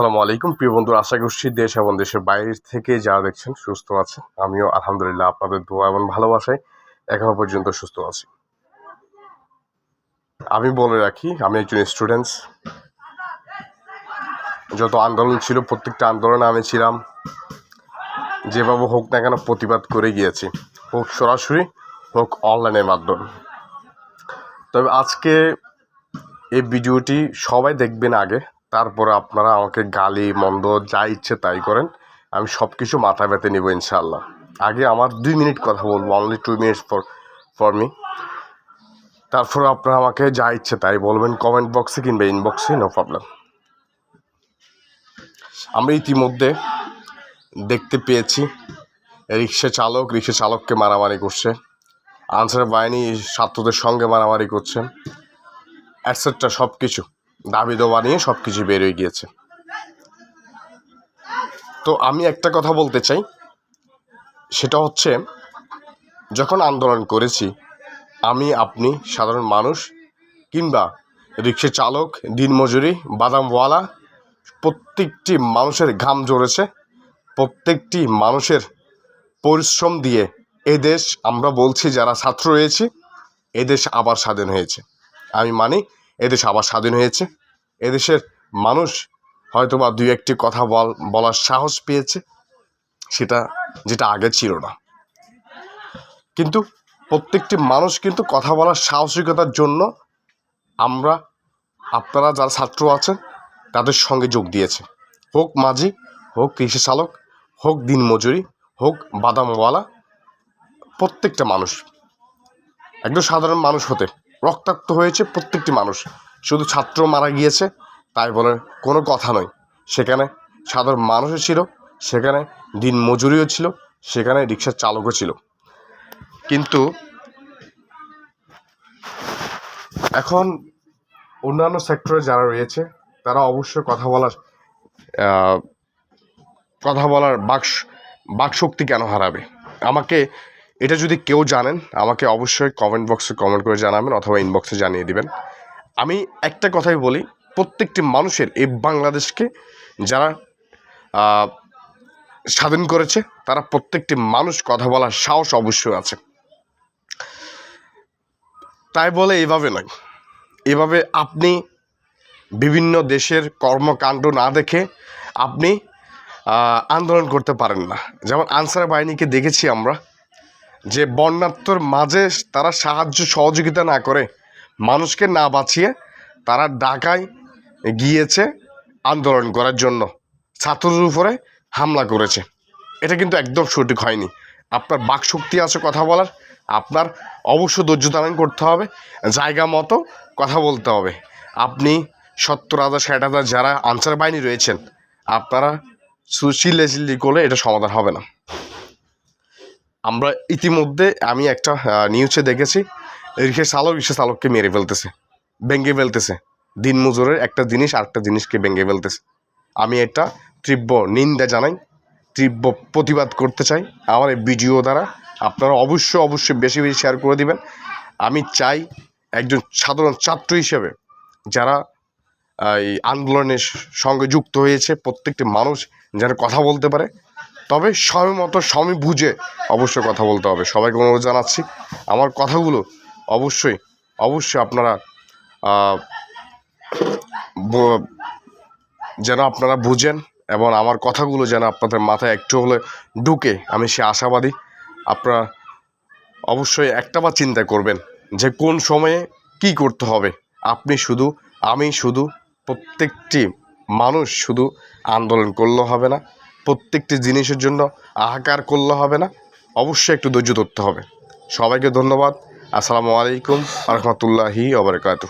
আসসালামু আলাইকুম। প্রিয় বন্ধু আশা করছি দেশ এবং দেশের বাইরে থেকে যারা দেখছেন সুস্থ আছেন। আমিও আলহামদুলিল্লাহ আপনাদের দোয়া এবং ভালোবাসায় এখনও পর্যন্ত সুস্থ আছি। আমি বলে রাখি, আমি একজন স্টুডেন্টস যত আন্দোলন ছিল, প্রত্যেকটা আন্দোলনে আমি ছিলাম। যেভাবে হোক না কেন প্রতিবাদ করে গিয়েছি। হোক সরাসরি, হোক অনলাইনের মাধ্যমে। তবে আজকে এই ভিডিওটি সবাই দেখবেন আগে। তারপরে আপনারা আমাকে গালি, মন্দ, যা ইচ্ছে তাই করেন। আমি সব কিছু মাথা ব্যথে নেব ইনশাল্লাহ আগে আমার দুই মিনিট কথা বলব only two minutes for for me তারপরে আপনারা আমাকে যা ইচ্ছে তাই বলবেন কমেন্ট বক্সে কিংবা ইনবক্সে নো প্রবলেম আমরা ইতিমধ্যে দেখতে পেয়েছি, রিক্সা চালক, রিক্সা চালককে মারামারি করছে। আনসার বাহিনী, ছাত্রদের সঙ্গে মারামারি করছে। অ্যাটসেট্রা সব কিছু দাবি দেওয়া নিয়ে সব কিছু বের হয়ে গিয়েছে। তো আমি একটা কথা বলতে চাই। সেটা হচ্ছে, যখন আন্দোলন করেছি, আমি, আপনি, সাধারণ মানুষ কিংবা রিক্সা চালক, দিনমজুরি, বাদামওয়ালা, প্রত্যেকটি মানুষের ঘাম ঝরেছে, প্রত্যেকটি মানুষের পরিশ্রম দিয়ে এদেশ আমরা বলছি যারা ছাত্র রয়েছে এদেশ আবার স্বাধীন হয়েছে। আমি মানি এদেশ আবার স্বাধীন হয়েছে। এদেশের মানুষ হয়তো বা দুই একটি কথা বল, বলার সাহস পেয়েছে, সেটা যেটা আগে ছিল না। কিন্তু প্রত্যেকটি মানুষ কিন্তু কথা বলার সাহসিকতার জন্য আমরা, আপনারা যারা ছাত্র আছেন, তাদের সঙ্গে যোগ দিয়েছে। হোক মাঝি, হোক কৃষি চালক, হোক দিনমজুরি হোক বাদামওয়ালা, প্রত্যেকটা মানুষ একজন সাধারণ মানুষ হতে রক্তাক্ত হয়েছে প্রত্যেকটি মানুষ। শুধু ছাত্র মারা গিয়েছে, তাই বলে কোনো কথা নয়। সেখানে সাধারণ মানুষও ছিল, সেখানে দিন মজুরিও ছিল, সেখানে রিক্সার চালকও ছিল। কিন্তু এখন অন্যান্য সেক্টরে যারা রয়েছে, তারা অবশ্যই কথা বলার কথা বলার বাক বাকশক্তি কেন হারাবে? আমাকে এটা যদি কেউ জানেন, আমাকে অবশ্যই কমেন্ট বক্সে কমেন্ট করে জানাবেন অথবা ইনবক্সে জানিয়ে দিবেন। আমি একটা কথাই বলি, প্রত্যেকটি মানুষের এই বাংলাদেশকে যারা স্বাধীন করেছে, তারা প্রত্যেকটি মানুষ কথা বলার সাহস অবশ্যই আছে। তাই বলে এভাবে নয়। এভাবে আপনি বিভিন্ন দেশের কর্মকাণ্ড না দেখে আপনি আন্দোলন করতে পারেন না। যেমন আনসার বাহিনীকে দেখেছি আমরা যে বন্যাত্মর মাঝে তারা সাহায্য সহযোগিতা না করে মানুষকে না বাঁচিয়ে তারা ঢাকায় গিয়েছে আন্দোলন করার জন্য। ছাত্রদের উপরে হামলা করেছে। এটা কিন্তু একদম সঠিক হয়নি। আপনার বাকশক্তি আছে কথা বলার। আপনার অবশ্য ধৈর্য ধারণ করতে হবে। জায়গা মতো কথা বলতে হবে। আপনি সত্তর হাজার, ষাট হাজার যারা আনসার বাহিনী রয়েছেন, আপনারা চিল্লি করলে এটা সমাধান হবে না। আমরা ইতিমধ্যে আমি একটা নিউজে দেখেছি রিক্সা চালক রিক্সা চালককে মেরে ফেলতেছে, ভেঙে ফেলতেছে। দিন মজুরের একটা জিনিস, আরেকটা জিনিসকে ভেঙে ফেলতেছে। আমি এটা তীব্র নিন্দা জানাই, তীব্র প্রতিবাদ করতে চাই আমার এই ভিডিও দ্বারা। আপনারা অবশ্যই অবশ্যই বেশি বেশি শেয়ার করে দিবেন। আমি চাই একজন সাধারণ ছাত্র হিসেবে যারা এই আন্দোলনের সঙ্গে যুক্ত হয়েছে, প্রত্যেকটি মানুষ যেন কথা বলতে পারে তবে সময় মতো সময় বুঝে অবশ্যই কথা বলতে হবে। সবাইকে অনুরোধ জানাচ্ছি, আমার কথাগুলো অবশ্যই অবশ্যই আপনারা যেন আপনারা বুঝেন এবং আমার কথাগুলো যেন আপনাদের মাথায় একটু হলে ঢুকে। আমি সে আশাবাদী, আপনারা অবশ্যই একটা বার চিন্তা করবেন যে কোন সময়ে কি করতে হবে। আপনি শুধু, আমি শুধু, প্রত্যেকটি মানুষ শুধু আন্দোলন করলে হবে না। প্রত্যেকটি জিনিসের জন্য আহাকার করলে হবে না। অবশ্যই একটু ধৈর্য ধরতে হবে। সবাইকে ধন্যবাদ। আসসালামু আলাইকুম রহমতুল্লাহি ওবরাকাতু